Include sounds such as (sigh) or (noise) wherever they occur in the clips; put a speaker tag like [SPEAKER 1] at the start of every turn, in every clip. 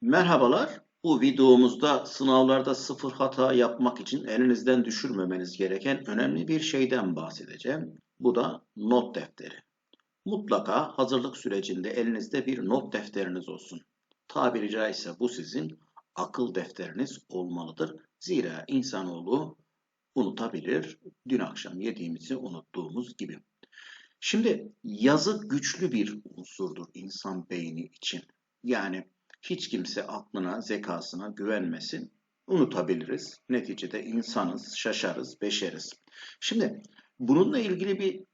[SPEAKER 1] Merhabalar. Bu videomuzda sınavlarda sıfır hata yapmak için elinizden düşürmemeniz gereken önemli bir şeyden bahsedeceğim. Bu da not defteri. Mutlaka hazırlık sürecinde elinizde bir not defteriniz olsun. Tabiri caizse bu sizin akıl defteriniz olmalıdır. Zira insanoğlu unutabilir. Dün akşam yediğimizi unuttuğumuz gibi. Şimdi yazı güçlü bir unsurdur insan beyni için. Yani hiç kimse aklına, zekasına güvenmesin. Unutabiliriz. Neticede insanız, şaşarız, beşeriz. Şimdi bununla ilgili bir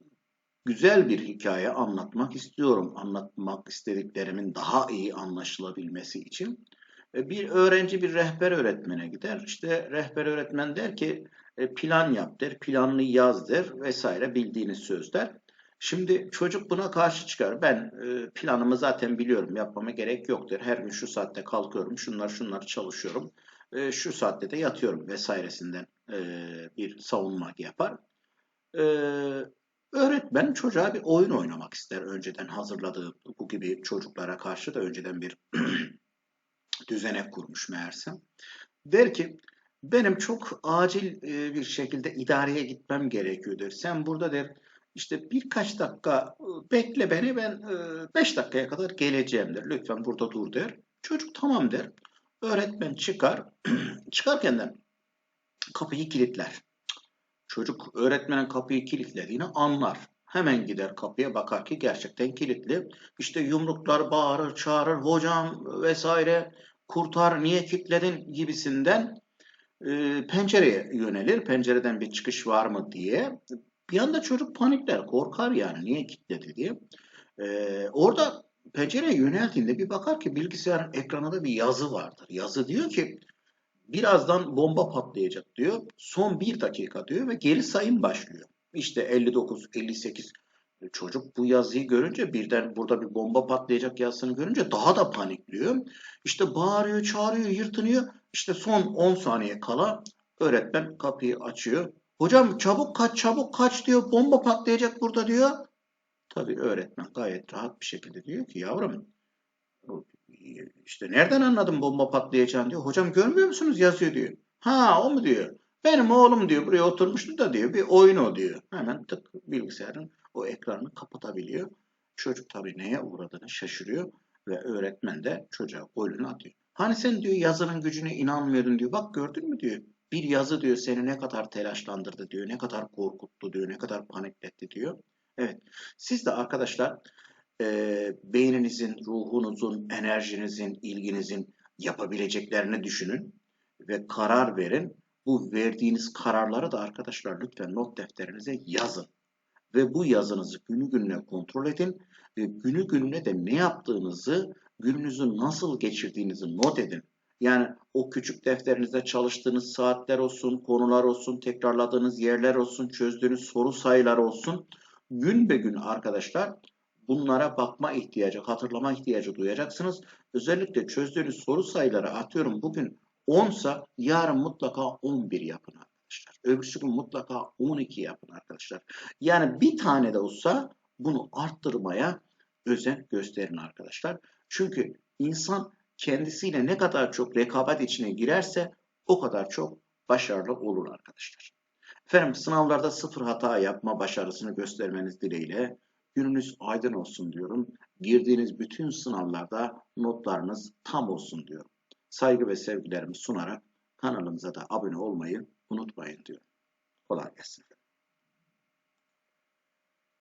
[SPEAKER 1] güzel bir hikaye anlatmak istiyorum. Anlatmak istediklerimin daha iyi anlaşılabilmesi için. E, Bir öğrenci bir rehber öğretmene gider. İşte rehber öğretmen der ki e, plan yap der, planını yaz der vesaire bildiğiniz sözler. Şimdi çocuk buna karşı çıkar. Ben e, planımı zaten biliyorum. Yapmama gerek yoktur. Her gün şu saatte kalkıyorum. Şunlar şunlar çalışıyorum. E, şu saatte de yatıyorum vesairesinden e, bir savunma yapar. Öğretmen çocuğa bir oyun oynamak ister. Önceden hazırladığı bu gibi çocuklara karşı da önceden bir (clears throat) düzenek kurmuş meğerse. Der ki benim çok acil bir şekilde idareye gitmem gerekiyor der. Sen burada der işte birkaç dakika e, bekle beni ben 5 dakikaya kadar geleceğim der. Lütfen burada dur der. Çocuk tamam der. Öğretmen çıkar. (clears throat) Çıkarken de kapıyı kilitler. Çocuk öğretmenin kapıyı kilitlediğini anlar. Hemen gider kapıya bakar ki gerçekten kilitli. İşte yumruklar bağırır, çağırır, hocam vesaire kurtar, niye kilitledin gibisinden e, pencereye yönelir. Pencereden bir çıkış var mı diye. Bir anda çocuk panikler, korkar yani niye kilitledi diye. E, orada pencereye yöneldiğinde bir bakar ki bilgisayarın ekranında bir yazı vardır. Yazı diyor ki birazdan bomba patlayacak diyor. Son bir dakika diyor ve geri sayım başlıyor. İşte 59, 58 çocuk bu yazıyı görünce birden burada bir bomba patlayacak yazısını görünce daha da panikliyor. İşte bağırıyor, çağırıyor, yırtınıyor. İşte son 10 saniye kala öğretmen kapıyı açıyor. Hocam çabuk kaç, çabuk kaç diyor. Bomba patlayacak burada diyor. Tabii öğretmen gayet rahat bir şekilde diyor ki yavrum işte nereden anladın bomba patlayacağını diyor. Hocam görmüyor musunuz yazıyor diyor. Ha o mu diyor. Benim oğlum diyor buraya oturmuştu da diyor bir oyun o diyor. Hemen tık bilgisayarın o ekranını kapatabiliyor. Çocuk tabii neye uğradığını şaşırıyor ve öğretmen de çocuğa golünü atıyor. Hani sen diyor yazının gücüne inanmıyordun diyor. Bak gördün mü diyor. Bir yazı diyor seni ne kadar telaşlandırdı diyor. Ne kadar korkuttu diyor. Ne kadar panikletti diyor. Evet. Siz de arkadaşlar e, beyninizin, ruhunuzun, enerjinizin, ilginizin yapabileceklerini düşünün ve karar verin. Bu verdiğiniz kararları da arkadaşlar lütfen not defterinize yazın. Ve bu yazınızı günü gününe kontrol edin. Ve günü gününe de ne yaptığınızı, gününüzü nasıl geçirdiğinizi not edin. Yani o küçük defterinizde çalıştığınız saatler olsun, konular olsun, tekrarladığınız yerler olsun, çözdüğünüz soru sayıları olsun. Gün be gün arkadaşlar bunlara bakma ihtiyacı, hatırlama ihtiyacı duyacaksınız. Özellikle çözdüğünüz soru sayıları atıyorum bugün 10 sa yarın mutlaka 11 yapın arkadaşlar. Öbürsü gün mutlaka 12 yapın arkadaşlar. Yani bir tane de olsa bunu arttırmaya özen gösterin arkadaşlar. Çünkü insan kendisiyle ne kadar çok rekabet içine girerse o kadar çok başarılı olur arkadaşlar. Efendim sınavlarda sıfır hata yapma başarısını göstermeniz dileğiyle gününüz aydın olsun diyorum. Girdiğiniz bütün sınavlarda notlarınız tam olsun diyorum. Saygı ve sevgilerimi sunarak kanalımıza da abone olmayı unutmayın diyorum. Kolay gelsin.